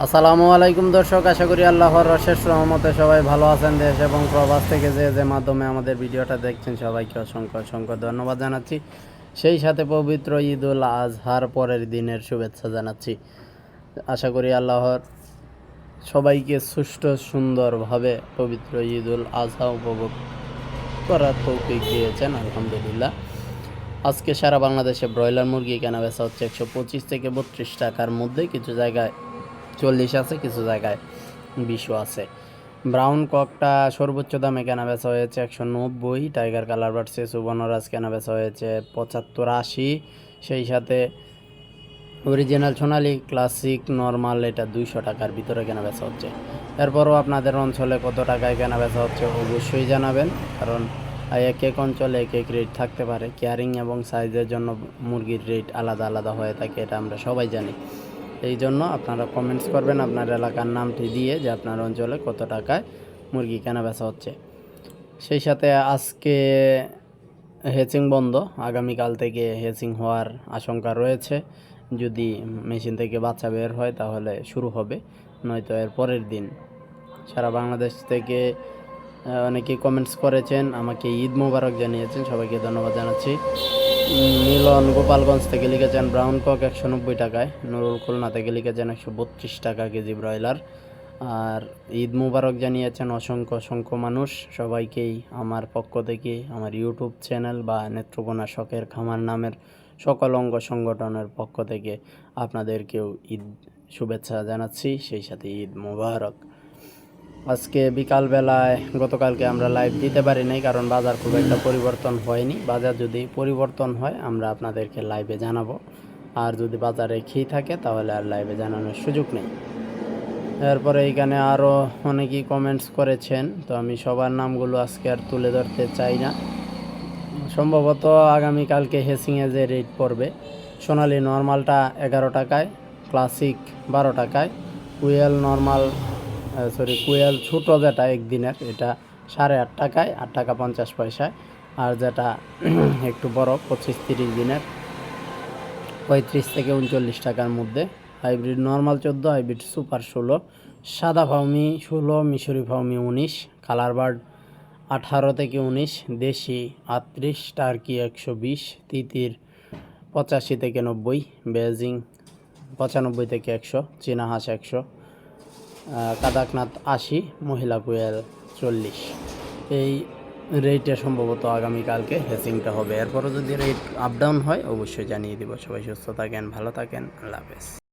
আসসালামু আলাইকুম দর্শক, আশা করি আল্লাহর রশেষ রহমতে সবাই ভালো আছেন দেশ এবং প্রবাস থেকে যে যে মাধ্যমে আমাদের ভিডিওটা দেখছেন সবাইকে অসংখ্য অসংখ্য ধন্যবাদ জানাচ্ছি। সেই সাথে পবিত্র ঈদ উল আজহার পরের দিনের শুভেচ্ছা জানাচ্ছি। আশা করি আল্লাহর সবাইকে সুষ্ঠু সুন্দরভাবে পবিত্র ঈদ উল আজহা উপভোগ করার তৌফিক দিয়েছেন, আলহামদুলিল্লাহ। আজকে সারা বাংলাদেশে ব্রয়লার মুরগি কেনা বেচা হচ্ছে একশো পঁচিশ থেকে বত্রিশ টাকার মধ্যে। কিছু জায়গায় চল্লিশ আছে, কিছু জায়গায় বিশও আছে। ব্রাউন ককটা সর্বোচ্চ দামে কেনা বেচা হয়েছে একশো নব্বই, টাইগার কালার বাড়ছে সুবর্ণরাজ কেনা বেচা হয়েছে পঁচাত্তর আশি, সেই সাথে অরিজিনাল সোনালি ক্লাসিক নর্মাল, এটা দুইশো টাকার ভিতরে কেনা বেচা হচ্ছে। এরপরও আপনাদের অঞ্চলে কত টাকায় কেনা বেচা হচ্ছে অবশ্যই জানাবেন, কারণ এক এক অঞ্চলে এক এক রেট থাকতে পারে। কেয়ারিং এবং সাইজের জন্য মুরগির রেট আলাদা আলাদা হয়ে থাকে, এটা আমরা সবাই জানি। এই জন্য আপনারা কমেন্টস করবেন আপনার এলাকার নামটি দিয়ে যে আপনার অঞ্চলে কত টাকায় মুরগি কেনা বেচা হচ্ছে। সেই সাথে আজকে হেচিং বন্ধ আগামীকাল থেকে হেচিং হওয়ার আশঙ্কা রয়েছে। যদি মেশিন থেকে বাচ্চা বের হয় তাহলে শুরু হবে নয়তো এর পরের দিন। সারা বাংলাদেশ থেকে আহ, অনেকেই কমেন্টস করেছেন আমাকে ঈদ মোবারক জানিয়েছেন সবাইকে ধন্যবাদ জানাচ্ছি। মিলন গোপালগঞ্জ থেকে লিখেছেন ব্রাউন কক একশো নব্বই টাকায়, নুরুল খুলনা থেকে লিখেছেন একশো বত্রিশ টাকা কেজি ব্রয়লার। আর ঈদ মুবারক জানিয়েছেন অসংখ্য অসংখ্য মানুষ, সবাইকেই আমার পক্ষ থেকে, আমার ইউটিউব চ্যানেল বা নেত্রকোনা শখের খামার নামের সকল অঙ্গ সংগঠনের পক্ষ থেকে আপনাদেরকেও ঈদ শুভেচ্ছা জানাচ্ছি। সেই সাথে ঈদ মুবারক। আজকে বিকালবেলায় গতকালকে আমরা লাইভ দিতে পারি নাই, কারণ বাজার খুব একটা পরিবর্তন হয়নি। বাজার যদি পরিবর্তন হয়, আমরা আপনাদেরকে লাইভে জানাব। আর যদি বাজারে রেখেই থাকে, তাহলে আর লাইভে জানানোর সুযোগ নেই। এরপরে এইখানে আরও অনেকেই কমেন্টস করেছেন, তো আমি সবার নামগুলো আজকে আর তুলে ধরতে চাই না। সম্ভবত আগামীকালকে হেসিংয়ে যে রেট পড়বে, সোনালি নর্মালটা এগারো টাকায় ক্লাসিক বারো টাকায় কুয়েল নর্মাল সরি কুয়েল ছোটো যেটা একদিনের, এটা সাড়ে আট টাকায়, আট টাকা পঞ্চাশ পয়সায়। আর যেটা একটু বড়, পঁচিশ তিরিশ দিনের। পঁয়ত্রিশ থেকে উনচল্লিশ টাকার মধ্যে। হাইব্রিড নর্মাল চোদ্দ, হাইব্রিড সুপার ষোলো। সাদা ফাউমি ষোলো, মিশরি ফাউমি উনিশ, কালার বার্ড আঠারো থেকে উনিশ, দেশি আটত্রিশ, টার্কি একশো বিশ, তিতির পঁচাশি থেকে নব্বই, বেজিং পঁচানব্বই থেকে একশো, চীনা হাঁস একশো। কাদাকনাথ আশি, মহিলা কুয়েল চল্লিশ। এই রেটে সম্ভবত আগামীকালকে হেসিংটা হবে। এরপরও যদি রেট আপ ডাউন হয়, অবশ্যই জানিয়ে দিব। সবাই সুস্থ থাকেন, ভালো থাকেন। আল্লাহ হাফেজ।